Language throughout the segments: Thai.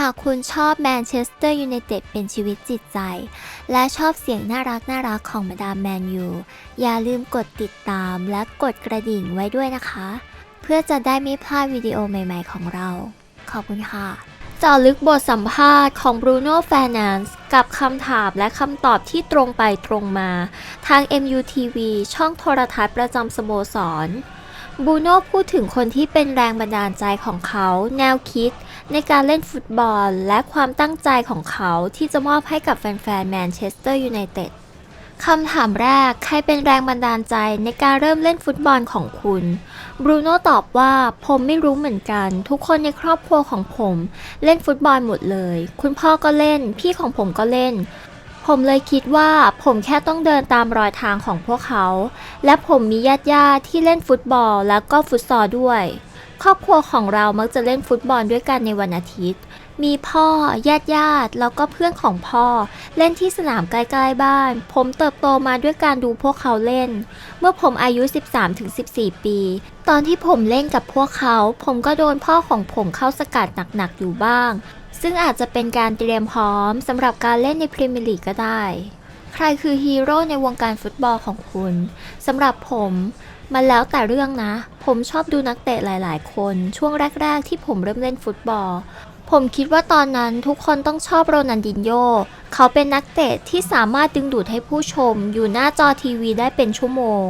หากคุณชอบแมนเชสเตอร์ยูไนเต็ดเป็นชีวิตจิตใจ และชอบเสียงน่ารักน่ารักของมาดามแมนยูอย่าลืมกดติดตามและกดกระดิ่งไว้ด้วยนะคะ เพื่อจะได้ไม่พลาดวิดีโอใหม่ๆของเรา ขอบคุณค่ะเจาะลึกบทสัมภาษณ์ของบรูโน่แฟนนซ์กับคำถามและคำตอบที่ตรงไปตรงมา ทาง MUTV ช่องโทรทัศน์ประจำสโมสร บูโน่พูดถึงคนที่เป็นแรงบันดาลใจของเขา แนวคิด ในการเล่นฟุตบอล และความตั้งใจของเขาที่จะมอบให้กับแฟนๆแมนเชสเตอร์ยูไนเต็ดคำถามแรก ใครเป็นแรงบันดาลใจในการเริ่มเล่นฟุตบอลของคุณ บรูโน่ตอบว่า ผมไม่รู้เหมือนกัน ทุกคนในครอบครัวของผม เล่นฟุตบอลหมดเลย คุณพ่อก็เล่น พี่ของผมก็เล่น ผมเลยคิดว่าผมแค่ต้องเดินตามรอยทางของพวกเขา และผมมีญาติญาติที่เล่นฟุตบอลแล้วก็ฟุตซอลด้วย ครอบครัวของเรามักจะเล่นฟุตบอลด้วยกันในวันอาทิตย์ มีพ่อญาติญาติๆแล้วก็เพื่อนของพ่อ เล่นที่สนามใกล้ๆบ้าน ผมเติบโตมาด้วยการดูพวกเขาเล่น เมื่อผมอายุ 13-14 ปี ตอนที่ผมเล่นกับพวกเขา ผมก็โดนพ่อของผมเข้าสกัดหนักๆอยู่บ้าง ซึ่งอาจจะเป็นการเตรียมพร้อมสำหรับการเล่นในพรีเมียร์ลีกก็ได้ ใครคือฮีโร่ในวงการฟุตบอลของคุณสำหรับผมมันแล้วแต่เรื่องนะ ผมชอบดูนักเตะหลาย ๆ คน ช่วงแรก ๆ ที่ผมเริ่มเล่นฟุตบอล ผมคิดว่าตอนนั้นทุกคนต้องชอบโรนัลดินโญเขาเป็นนักเตะที่สามารถดึงดูดให้ผู้ชมอยู่หน้าจอทีวีได้เป็นชั่วโมง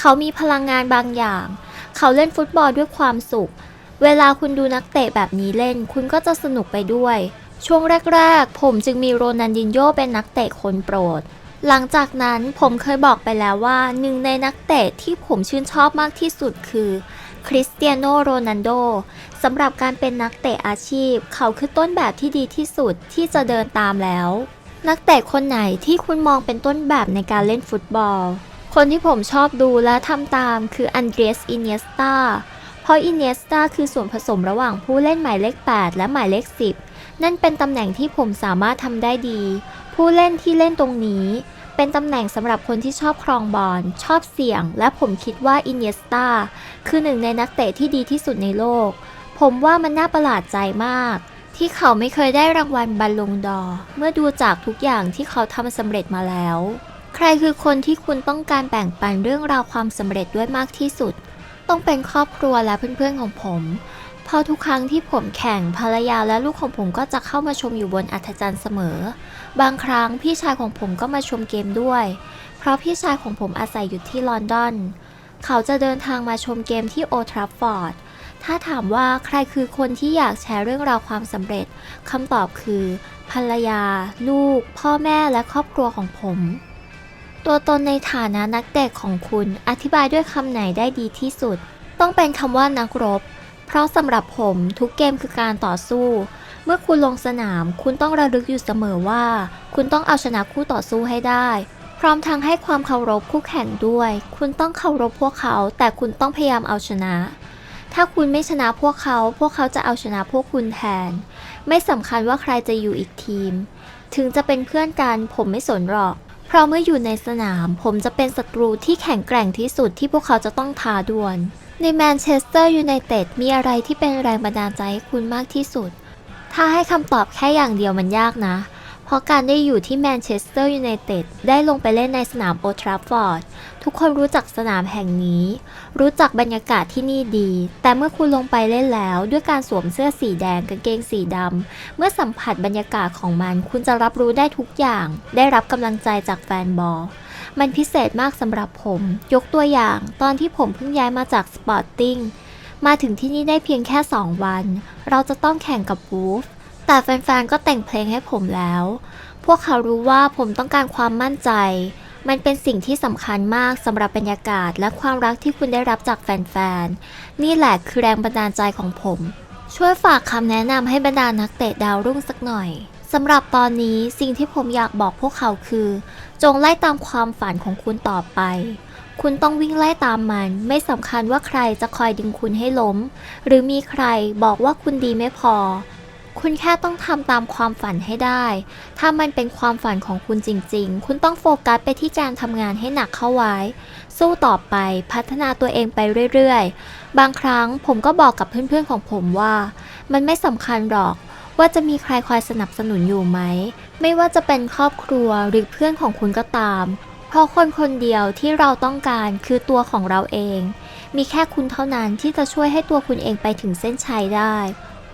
เขามีพลังงานบางอย่าง เขาเล่นฟุตบอลด้วยความสุข เวลาคุณดูนักเตะแบบนี้เล่นคุณก็จะสนุกไปด้วย ช่วงแรก ๆ ผมจึงมีโรนัลดินโญเป็นนักเตะคนโปรด หลังจากนั้นผมเคยบอกไปแล้วว่าหนึ่งในนักเตะที่ผมชื่นชอบมากที่สุดคือคริสเตียโนโรนัลโดสำหรับการเป็นนักเตะอาชีพ เขาคือต้นแบบที่ดีที่สุดที่จะเดินตามแล้ว นักเตะคนไหนที่คุณมองเป็นต้นแบบในการเล่นฟุตบอล คนที่ผมชอบดูและทำตามคืออันเดรสอินเนสตา ราะอินเนสตาคือส่วนผสมระหว่างผู้เล่นหมายเลข 8 และหมายเลข 10 นั่นเป็นตำแหน่งที่ผมสามารถทำได้ดี ผู้เล่นที่เล่นตรงนี้ เป็นตำแหน่งสำหรับคนที่ชอบครองบอลชอบเสี่ยง และผมคิดว่าอินเนสตาคือหนึ่งในนักเตะที่ดีที่สุดในโลก ผมว่ามันน่าประหลาดใจมาก ที่เขาไม่เคยได้รางวัลบัลลงดอ เมื่อดูจากทุกอย่างที่เขาทำสำเร็จมาแล้ว ใครคือคนที่คุณต้องการแบ่งปันเรื่องราวความสำเร็จด้วยมากที่สุด ต้องเป็นครอบครัวและเพื่อนๆของผมเพราะทุกครั้งที่ผมแข่งภรรยาและลูกของผมก็จะเข้ามาชมอยู่บนอัธจันทร์เสมอ บางครั้งพี่ชายของผมก็มาชมเกมด้วย เพราะพี่ชายของผมอาศัยอยู่ที่ลอนดอน เขาจะเดินทางมาชมเกมที่โอทรัฟฟอร์ดถ้าถามว่าใครคือคนที่อยากแชร์เรื่องราวความสำเร็จคำตอบคือ ภรรยา ลูก พ่อแม่และครอบครัวของผม ตัวตนในฐานะนักเตะของคุณอธิบายด้วยคำไหนได้ดีที่สุด ต้องเป็นคำว่านักรบ เพราะสำหรับผมทุกเกมคือการต่อสู้ เมื่อคุณลงสนาม คุณต้องระลึกอยู่เสมอว่า คุณต้องเอาชนะคู่ต่อสู้ให้ได้ พร้อมทั้งให้ความเคารพคู่แข่งด้วย คุณต้องเคารพพวกเขา แต่คุณต้องพยายามเอาชนะ ถ้าคุณไม่ชนะพวกเขา พวกเขาจะเอาชนะพวกคุณแทน ไม่สำคัญว่าใครจะอยู่อีกทีม ถึงจะเป็นเพื่อนกันผมไม่สนหรอก เพราะเมื่ออยู่ในสนามผมจะเป็นศัตรูที่แข็งแกร่งที่สุดที่พวกเขาจะต้องท้าดวล ในแมนเชสเตอร์ยูไนเต็ดมีอะไรที่เป็นแรงบันดาลใจให้คุณมากที่สุด ถ้าให้คำตอบแค่อย่างเดียวมันยากนะ เพราะการได้อยู่ที่แมนเชสเตอร์ยูไนเต็ดได้ลงไปเล่นในสนามโอทราฟฟอร์ด ทุกคนรู้จักสนามแห่งนี้ รู้จักบรรยากาศที่นี่ดี แต่เมื่อคุณลงไปเล่นแล้ว ด้วยการสวมเสื้อสีแดงกางเกงสีดำ เมื่อสัมผัสบรรยากาศของมัน คุณจะรับรู้ได้ทุกอย่าง ได้รับกำลังใจจากแฟนบอลมันพิเศษมากสำหรับผม ยกตัวอย่าง ตอนที่ผมเพิ่งย้ายมาจากสปอร์ติ้งมาถึงที่นี่ได้เพียงแค่ 2 วัน เราจะต้องแข่งกับวูฟ แต่แฟนๆ ก็แต่งเพลงให้ผมแล้ว พวกเขารู้ว่าผมต้องการความมั่นใจ มันเป็นสิ่งที่สำคัญมากสำหรับบรรยากาศและความรักที่คุณได้รับจากแฟนๆ นี่แหละคือแรงบันดาลใจของผม ช่วยฝากคำแนะนำให้บรรดานักเตะดาวรุ่งสักหน่อยสำหรับตอนนี้สิ่งที่ผมอยากบอกพวกเขาคือ จงไล่ตามความฝันของคุณต่อไป คุณต้องวิ่งไล่ตามมัน ไม่สำคัญว่าใครจะคอยดึงคุณให้ล้ม หรือมีใครบอกว่าคุณดีไม่พอ คุณแค่ต้องทำตามความฝันให้ได้ ถ้ามันเป็นความฝันของคุณจริงๆ คุณต้องโฟกัสไปที่การทำงานให้หนักเข้าไว้ สู้ต่อไป พัฒนาตัวเองไปเรื่อยๆ บางครั้งผมก็บอกกับเพื่อนๆของผมว่า มันไม่สำคัญหรอก ว่าจะมีใครคอยสนับสนุนอยู่ไหม ไม่ว่าจะเป็นครอบครัวหรือเพื่อนของคุณก็ตาม เพราะคนคนเดียวที่เราต้องการคือตัวของเราเอง มีแค่คุณเท่านั้นที่จะช่วยให้ตัวคุณเองไปถึงเส้นชัยได้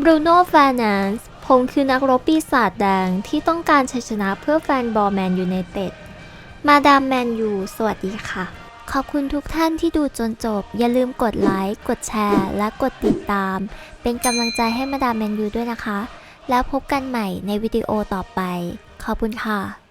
บรูโน่ฟานนสผมคือนักรบปีศาจแดงที่ต้องการชัยชนะเพื่อแฟนบอลแมนยูในเต็ด มาดามแมนยูสวัสดีค่ะ ขอบคุณทุกท่านที่ดูจนจบ อย่าลืมกดไลค์ กดแชร์ และกดติดตาม เป็นกำลังใจให้มาดามแมนยูด้วยนะคะ แล้วพบกันใหม่ในวิดีโอต่อไป ขอบคุณค่ะ